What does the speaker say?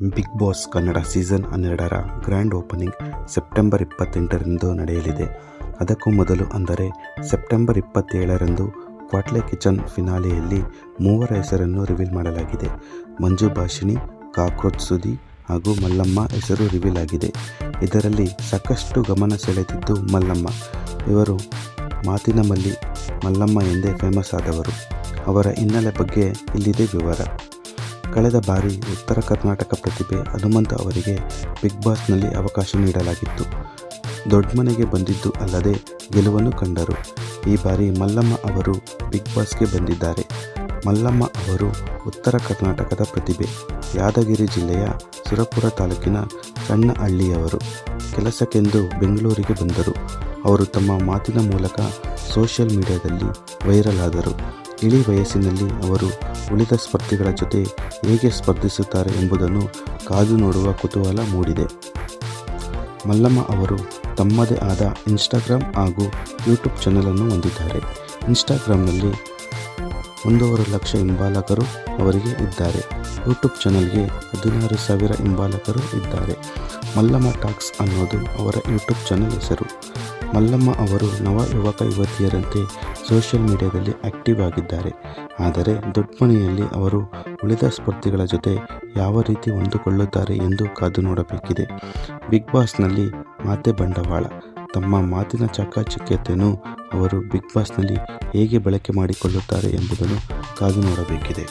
Big boss Kannada season ಹನ್ನೆರಡರ grand opening September ಇಪ್ಪತ್ತೆಂಟರಂದು ನಡೆಯಲಿದೆ. ಅದಕ್ಕೂ ಮೊದಲು ಅಂದರೆ ಸೆಪ್ಟೆಂಬರ್ ಇಪ್ಪತ್ತೇಳರಂದು ಕ್ವಾಟ್ಲೆ ಕಿಚನ್ ಫಿನಾಲೆಯಲ್ಲಿ ಮೂವರ ಹೆಸರನ್ನು ರಿವೀಲ್ ಮಾಡಲಾಗಿದೆ. ಮಂಜು ಭಾಷಿಣಿ, ಕಾಕ್ರೋಚ್ ಸುದಿ ಹಾಗೂ ಮಲ್ಲಮ್ಮ ಹೆಸರು ರಿವೀಲ್ ಆಗಿದೆ. ಇದರಲ್ಲಿ ಸಾಕಷ್ಟು ಗಮನ ಸೆಳೆದಿದ್ದು ಮಲ್ಲಮ್ಮ. ಇವರು ಮಾತಿನ ಮಲ್ಲಿ ಮಲ್ಲಮ್ಮ ಎಂದೇ ಫೇಮಸ್ ಆದವರು. ಅವರ ಹಿನ್ನೆಲೆ ಬಗ್ಗೆ ಇಲ್ಲಿದೆ ವಿವರ. ಕಳೆದ ಬಾರಿ ಉತ್ತರ ಕರ್ನಾಟಕ ಪ್ರತಿಭೆ ಹನುಮಂತ ಅವರಿಗೆ ಬಿಗ್ ಬಾಸ್ನಲ್ಲಿ ಅವಕಾಶ ನೀಡಲಾಗಿತ್ತು. ದೊಡ್ಡ ಮನೆಗೆ ಬಂದಿದ್ದು ಅಲ್ಲದೆ ಗೆಲುವನ್ನು ಕಂಡರು. ಈ ಬಾರಿ ಮಲ್ಲಮ್ಮ ಅವರು ಬಿಗ್ ಬಾಸ್ಗೆ ಬಂದಿದ್ದಾರೆ. ಮಲ್ಲಮ್ಮ ಅವರು ಉತ್ತರ ಕರ್ನಾಟಕದ ಪ್ರತಿಭೆ. ಯಾದಗಿರಿ ಜಿಲ್ಲೆಯ ಸುರಪುರ ತಾಲೂಕಿನ ಸಣ್ಣ ಹಳ್ಳಿಯವರು ಕೆಲಸಕ್ಕೆಂದು ಬೆಂಗಳೂರಿಗೆ ಬಂದರು. ಅವರು ತಮ್ಮ ಮಾತಿನ ಮೂಲಕ ಸೋಷಿಯಲ್ ಮೀಡಿಯಾದಲ್ಲಿ ವೈರಲ್ ಆದರು. ಇಳಿ ವಯಸ್ಸಿನಲ್ಲಿ ಅವರು ಉಳಿದ ಸ್ಪರ್ಧಿಗಳ ಜೊತೆ ಹೇಗೆ ಸ್ಪರ್ಧಿಸುತ್ತಾರೆ ಎಂಬುದನ್ನು ಕಾದು ನೋಡುವ ಕುತೂಹಲ ಮೂಡಿದೆ. ಮಲ್ಲಮ್ಮ ಅವರು ತಮ್ಮದೇ ಆದ ಇನ್ಸ್ಟಾಗ್ರಾಮ್ ಹಾಗೂ ಯೂಟ್ಯೂಬ್ ಚಾನಲನ್ನು ಹೊಂದಿದ್ದಾರೆ. ಇನ್ಸ್ಟಾಗ್ರಾಮ್ನಲ್ಲಿ ಒಂದೂವರೆ ಲಕ್ಷ ಹಿಂಬಾಲಕರು ಅವರಿಗೆ ಇದ್ದಾರೆ. ಯೂಟ್ಯೂಬ್ ಚಾನಲ್ಗೆ ಹದಿನಾರು ಸಾವಿರ ಹಿಂಬಾಲಕರು ಇದ್ದಾರೆ. ಮಲ್ಲಮ್ಮ ಟಾಕ್ಸ್ ಅನ್ನೋದು ಅವರ ಯೂಟ್ಯೂಬ್ ಚಾನಲ್ ಹೆಸರು. ಮಲ್ಲಮ್ಮ ಅವರು ನವ ಯುವಕ ಯುವತಿಯರಂತೆ ಸೋಷಿಯಲ್ ಮೀಡಿಯಾದಲ್ಲಿ ಆಕ್ಟಿವ್ ಆಗಿದ್ದಾರೆ. ಆದರೆ ದೊಡ್ಡಮನೆಯಲ್ಲಿ ಅವರು ಉಳಿದ ಸ್ಪರ್ಧಿಗಳ ಜೊತೆ ಯಾವ ರೀತಿ ಹೊಂದಿಕೊಳ್ಳುತ್ತಾರೆ ಎಂದು ಕಾದು ನೋಡಬೇಕಿದೆ. ಬಿಗ್ ಬಾಸ್ನಲ್ಲಿ ಮಾತೆ ಬಂಡವಾಳ, ತಮ್ಮ ಮಾತಿನ ಚಕಾಚಕ್ಯತೆಯನ್ನು ಅವರು ಬಿಗ್ ಬಾಸ್ನಲ್ಲಿ ಹೇಗೆ ಬಳಕೆ ಮಾಡಿಕೊಳ್ಳುತ್ತಾರೆ ಎಂಬುದನ್ನು ಕಾದು ನೋಡಬೇಕಿದೆ.